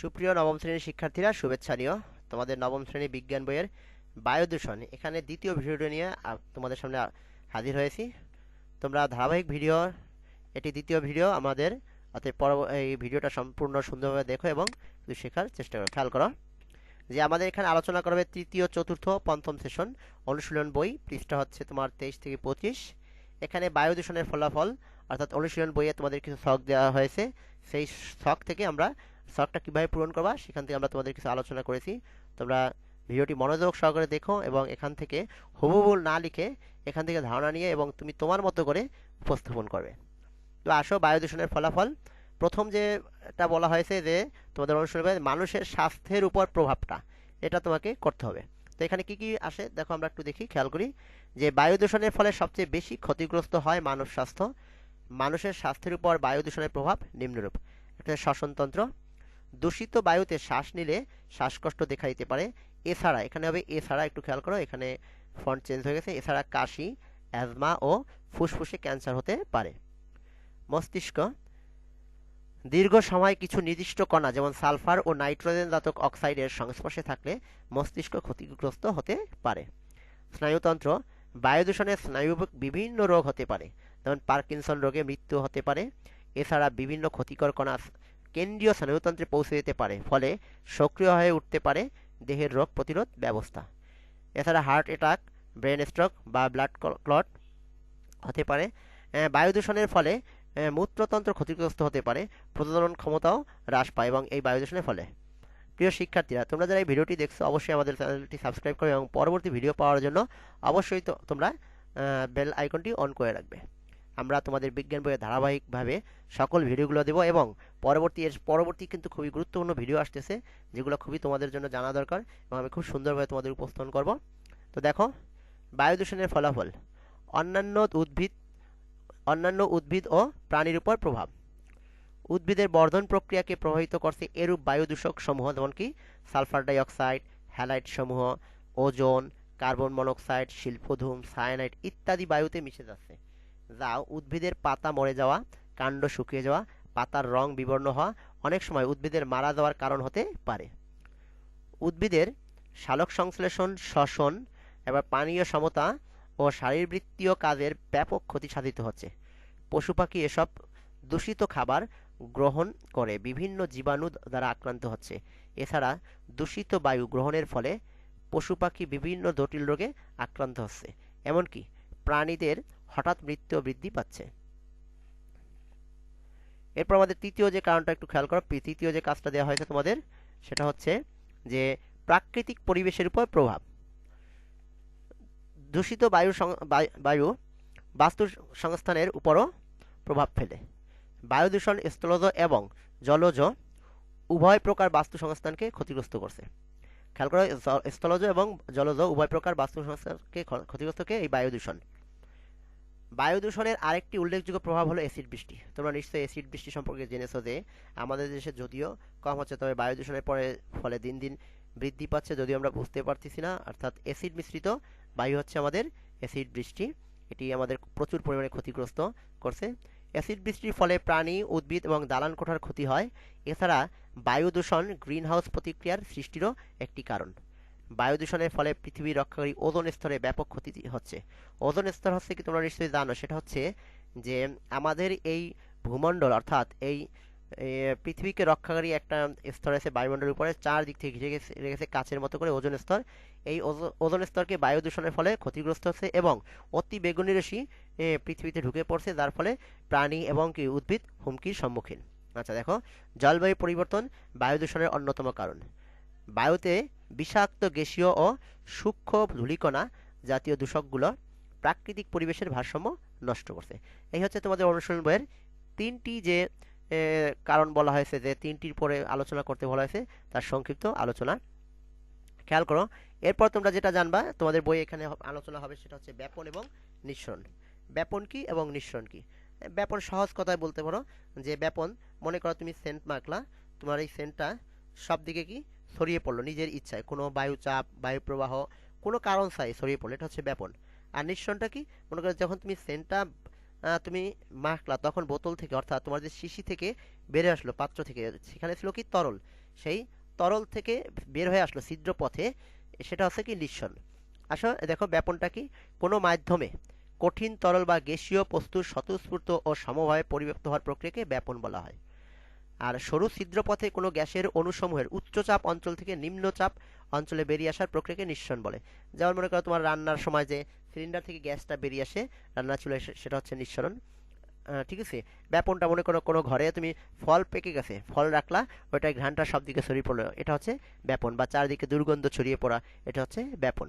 সুপ্রিয় নবম শ্রেণির শিক্ষার্থীরা, শুভেচ্ছা নিও। তোমাদের নবম শ্রেণি বিজ্ঞান বইয়ের বায়ু দূষণ এখানে দ্বিতীয় ভিডিওটি নিয়ে তোমাদের সামনে হাজির হয়েছি। তোমরা ধারাবাহিক ভিডিও, এটি দ্বিতীয় ভিডিও আমাদের। অতএব পর এই ভিডিওটা সম্পূর্ণ সুন্দরভাবে দেখো এবং কিছু শেখার চেষ্টা করো। খেয়াল করো যে আমাদের এখানে আলোচনা করবে তৃতীয়, চতুর্থ, পঞ্চম সেশন। অনুশীলন বই, পৃষ্ঠা হচ্ছে তোমার তেইশ থেকে পঁচিশ। এখানে বায়ু দূষণের ফলাফল, অর্থাৎ অনুশীলন বইয়ে তোমাদের কিছু শখ দেওয়া হয়েছে। সেই শখ থেকে আমরা শখটা কীভাবে পূরণ করবা, সেখান থেকে আমরা তোমাদের কিছু আলোচনা করেছি। তোমরা ভিডিওটি মনোযোগ সহকারে দেখো এবং এখান থেকে হুবহুবু না লিখে এখান থেকে ধারণা নিয়ে এবং তুমি তোমার মতো করে উপস্থাপন করবে। তো আসো বায়ু দূষণের ফলাফল। প্রথম যেটা বলা হয়েছে যে, তোমাদের অনুসরণ মানুষের স্বাস্থ্যের উপর প্রভাবটা, এটা তোমাকে করতে হবে। তো এখানে কি কি আসে? দেখো আমরা একটু দেখি, খেয়াল করি। যে বায়ু দূষণের ফলে সবচেয়ে বেশি ক্ষতিগ্রস্ত হয় মানব স্বাস্থ্য। মানুষের স্বাস্থ্যের উপর বায়ু দূষণের প্রভাব নিম্নরূপ। একটা শ্বসনতন্ত্র। দূষিত বায়ুতে শ্বাস নিলে শ্বাসকষ্ট দেখা দিতে পারে। এছাড়া, এখানে হবে এছাড়া একটু খেয়াল করো, এখানে ফন্ট চেঞ্জ হয়ে গেছে। এছাড়া কাশি অ্যাজমা ও ফুসফুসে ক্যান্সার হতে পারে। মস্তিষ্ক, দীর্ঘ সময় কিছু নির্দিষ্ট কণা, যেমন সালফার ও নাইট্রোজেন জাতক অক্সাইডের সংস্পর্শে থাকলে মস্তিষ্ক ক্ষতিগ্রস্ত হতে পারে। স্নায়ুতন্ত্র, বায়ু দূষণে স্নায়ু বিভিন্ন রোগ হতে পারে, যেমন পার্কিনসন রোগে মৃত্যু হতে পারে। এছাড়া বিভিন্ন ক্ষতিকর কণা কেন্দ্রীয় স্নায়ুতন্ত্রে পৌঁছে যেতে পারে, ফলে সক্রিয় হয়ে উঠতে পারে দেহের রোগ প্রতিরোধ ব্যবস্থা। এছাড়া হার্ট অ্যাটাক, ব্রেন স্ট্রোক বা ব্লাড ক্লট হতে পারে। বায়ু দূষণের ফলে মূত্রতন্ত্র ক্ষতিগ্রস্ত হতে পারে, প্রজনন ক্ষমতাও হ্রাস পায় এবং এই বায়ু দূষণের ফলে। প্রিয় শিক্ষার্থীরা, তোমরা যারা এই ভিডিওটি দেখছ, অবশ্যই আমাদের চ্যানেলটি সাবস্ক্রাইব করো এবং পরবর্তী ভিডিও পাওয়ার জন্য অবশ্যই তো, তোমরা বেল আইকনটি অন করে রাখবে। আমরা তোমাদের বিজ্ঞান বইয়ে ধারাবাহিকভাবে সকল ভিডিওগুলো দেবো এবং পরবর্তী এর পরবর্তী কিন্তু খুবই গুরুত্বপূর্ণ ভিডিও আসতেছে, যেগুলো খুবই তোমাদের জন্য জানা দরকার এবং আমি খুব সুন্দরভাবে তোমাদের উপস্থাপন করব। তো দেখো, বায়ু দূষণের ফলাফল, অন্যান্য উদ্ভিদ অন্যান্য উদ্ভিদ ও প্রাণীর উপর প্রভাব। উদ্ভিদের বর্ধন প্রক্রিয়াকে প্রভাবিত করছে এরূপ বায়ু দূষক সমূহ যেমন কি, সালফার ডাইঅক্সাইড, হ্যালাইট সমূহ, ওজোন, কার্বন মনোক্সাইড, শিল্পধূম সায়ানাইড ইত্যাদি বায়ুতে মিশে যাচ্ছে। যা উদ্ভিদের পাতা মরে যাওয়া, কাণ্ড শুকিয়ে যাওয়া, পাতার রং বিবর্ণ হওয়া অনেক সময় উদ্ভিদের মারা যাওয়ার কারণ হতে পারে। উদ্ভিদের সালোক সংশ্লেষণ, শ্বসন, এবার পানীয় সমতা ও শারীরবৃত্তীয় কাজের ব্যাপক ক্ষতি সাধিত হচ্ছে। পশু পাখি এসব দূষিত খাবার গ্রহণ করে বিভিন্ন জীবাণু দ্বারা আক্রান্ত হচ্ছে। এছাড়া দূষিত বায়ু গ্রহণের ফলে পশু পাখি বিভিন্ন জটিল রোগে আক্রান্ত হচ্ছে। এমনকি প্রাণীদের হঠাৎ মৃত্যু বৃদ্ধি পাচ্ছে। এরপর আমাদের তৃতীয় যে কারণটা একটু খেয়াল করো, তৃতীয় যে কাজটা দেওয়া হয়েছে তোমাদের, সেটা হচ্ছে যে প্রাকৃতিক পরিবেশের উপর প্রভাব। দূষিত বায়ু বায়ু- বাস্তু সংস্থানের উপরও প্রভাব ফেলে। বায়ু দূষণ, স্থলজ এবং জলজ উভয় প্রকার বাস্তু সংস্থানকে ক্ষতিগ্রস্ত করছে। খেয়াল করো স্থলজ এবং জলজ উভয় প্রকার বাস্তু সংস্থানকে ক্ষতিগ্রস্তকে এই বায়ু দূষণ। বায়ু দূষণের আরেকটি উল্লেখযোগ্য প্রভাব হলো অ্যাসিড বৃষ্টি। তোমরা নিশ্চয়ই অ্যাসিড বৃষ্টি সম্পর্কে জেনেছো যে, আমাদের দেশে যদিও কম হচ্ছে, তবে বায়ু দূষণের পরে, ফলে দিন দিন বৃদ্ধি পাচ্ছে যদিও আমরা বুঝতে পারতেছি না। অর্থাৎ অ্যাসিড মিশ্রিত বায়ু হচ্ছে আমাদের অ্যাসিড বৃষ্টি। এটি আমাদের প্রচুর পরিমাণে ক্ষতিগ্রস্ত করছে। অ্যাসিড বৃষ্টির ফলে প্রাণী, উদ্ভিদ এবং দালান কোঠার ক্ষতি হয়। এছাড়া বায়ু দূষণ গ্রিনহাউস প্রতিক্রিয়ার সৃষ্টিরও একটি কারণ। বায়ু দূষণের ফলে পৃথিবীর রক্ষাকারী ওজন স্তরে ব্যাপক ক্ষতি হচ্ছে। ওজন স্তর হচ্ছে কি তোমরা নিশ্চয়ই জানো, সেটা হচ্ছে যে আমাদের এই ভূমণ্ডল অর্থাৎ এই পৃথিবীকে রক্ষাকারী একটা স্তর আছে বায়ুমণ্ডলের উপরে, চারদিক থেকে ঘিরে গেছে রেখেছে মতো করে ওজন স্তর। এই ওজো- ওজোন স্তরকে বায়ু দূষণের ফলে ক্ষতিগ্রস্ত হচ্ছে এবং অতি বেগুনি রশ্মি পৃথিবীতে ঢুকে পড়ছে, যার ফলে প্রাণী এবং কি উদ্ভিদ হুমকির সম্মুখীন। আচ্ছা দেখো, জলবায়ু পরিবর্তন বায়ু দূষণের অন্যতম কারণ। বায়ুতে বিষাক্ত গ্যাসীয় ও সূক্ষ্ম ধূলিকণা জাতীয় দূষকগুলো প্রাকৃতিক পরিবেশের ভারসাম্য নষ্ট করছে। এই হচ্ছে তোমাদের অনুসরণ বইয়ের তিনটি যে কারণ বলা হয়েছে যে, তিনটির পরে আলোচনা করতে বলা হয়েছে, তার সংক্ষিপ্ত আলোচনা। খেয়াল করো, এরপর তোমরা যেটা জানবা, তোমাদের বই এখানে আলোচনা হবে, সেটা হচ্ছে ব্যাপন এবং নিঃসরণ। ব্যাপন কি এবং নিঃসরণ কি? ব্যাপন সহজ কথায় বলতে পারো যে, ব্যাপন, মনে করো তুমি সেন্ট মাখলা তোমার এই সেন্টটা সব দিকে কি? ছড়িয়ে পড়ল, নিজের ইচ্ছায়। কোনো বায়ু চাপ বায়ু প্রবাহ কোনো কারণ ছাড়াই ছড়িয়ে পড়ল। এটা হচ্ছে ব্যাপন। আর নিঃসরণটা কি? মনে করো যখন তুমি সেন্টটা তুমি মাখলা, তখন বোতল থেকে, অর্থাৎ তোমার যে শিশি থেকে বেড়ে আসলো, পাত্র থেকে, সেখানে ছিল কি? তরল। সেই তরল থেকে বের হয়ে আসলো ছিদ্র পথে সেটা হচ্ছে কি? নিঃসরণ। আসো, দেখো ব্যাপনটা কি? কোনো মাধ্যমে কঠিন তরল বা গ্যাসীয় বস্তুর স্বতঃস্ফূর্ত ও সমভাবে পরিব্যক্ত হওয়ার প্রক্রিয়াকে ব্যাপন বলা হয়। আর সরু ছিদ্রপথে কোনো গ্যাসের অণুসমূহের উচ্চচাপ অঞ্চল থেকে নিম্নচাপ অঞ্চলে বেরিয়ে আসার প্রক্রিয়াকে নিঃসরণ বলে। যেমন মনে করো তোমার রান্নার সময় যে সিলিন্ডার থেকে গ্যাসটা বেরিয়ে আসে, রান্না চুলে সেটা হচ্ছে নিঃসরণ। ঠিক আছে? ব্যাপনটা মনে করো কোনো ঘরে তুমি ফল পেকে গেছে, ফল রাখলা ওইটাই ঘ্রাণটা সব দিকে ছড়িয়ে পড়ল। এটা হচ্ছে ব্যাপন বা চারদিকে দুর্গন্ধ ছড়িয়ে পড়া, এটা হচ্ছে ব্যাপন।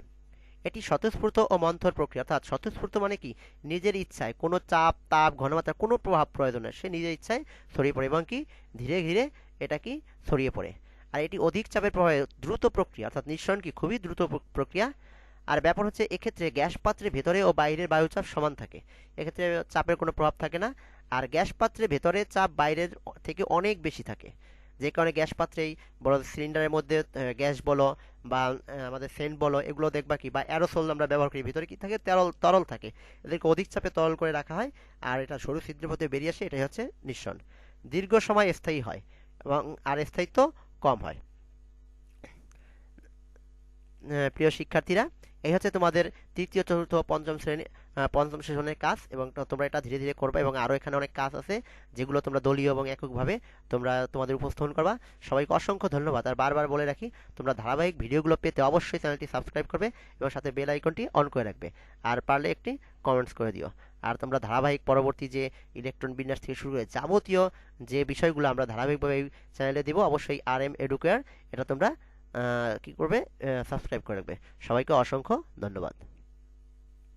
এটি স্বতঃস্ফূর্ত ও মন্থর প্রক্রিয়া, অর্থাৎ স্বতঃস্ফূর্ত মানে কি? নিজের ইচ্ছায়। কোনো চাপ, তাপ, ঘনমাত্রার কোনো প্রভাব প্রয়োজন সে নিজের ইচ্ছায় ছড়িয়ে পড়ে এবং কি? ধীরে ধীরে এটা কি? ছড়িয়ে পড়ে। আর এটি অধিক চাপের প্রভাবে দ্রুত প্রক্রিয়া, অর্থাৎ নিঃসরণ কি? খুবই দ্রুত প্রক্রিয়া। আর ব্যাপার হচ্ছে এক্ষেত্রে গ্যাস পাত্রের ভেতরে ও বাইরের বায়ুচাপ সমান থাকে। এক্ষেত্রে চাপের কোনো প্রভাব থাকে না। আর গ্যাস পাত্রের ভেতরে চাপ বাইরের থেকে অনেক বেশি থাকে। যে কারণে গ্যাস পাত্রেই বড় সিলিন্ডারের মধ্যে গ্যাস বলো বা আমাদের সেন্ট বলো, এগুলো দেখবা কি? বা অ্যারোসোল আমরা ব্যবহার করি, ভিতরে কি থাকে? তরল তরল থাকে। এদেরকে অধিক চাপে তরল করে রাখা হয় আর এটা সরু ছিদ্রের মধ্যে বেরিয়ে আসে, এটাই হচ্ছে নিঃসরণ। দীর্ঘ সময় স্থায়ী হয় এবং আর স্থায়িত্ব কম হয়। প্রিয় শিক্ষার্থীরা, এই হচ্ছে তোমাদের তৃতীয়, চতুর্থ, পঞ্চম শ্রেণি পঞ্চম সেশনের কাজ এবং তোমরা এটা ধীরে ধীরে করবে এবং আরও এখানে অনেক কাজ আছে যেগুলো তোমরা দলীয় এবং এককভাবে তোমরা তোমাদের উপস্থাপন করবা। সবাইকে অসংখ্য ধন্যবাদ। আর বারবার বলে রাখি, তোমরা ধারাবাহিক ভিডিওগুলো পেতে অবশ্যই চ্যানেলটি সাবস্ক্রাইব করবে এবং সাথে বেল আইকনটি অন করে রাখবে। আর পারলে একটি কমেন্টস করে দিও। আর তোমরা ধারাবাহিক পরবর্তী যে ইলেকট্রন বিন্যাস থেকে শুরু করে যাবতীয় যে বিষয়গুলো আমরা ধারাবাহিকভাবে এই চ্যানেলে দেবো, অবশ্যই আর এম এডুকেয়ার এটা তোমরা কি করবে সাবস্ক্রাইব করে রাখবে। সবাইকে অসংখ্য ধন্যবাদ।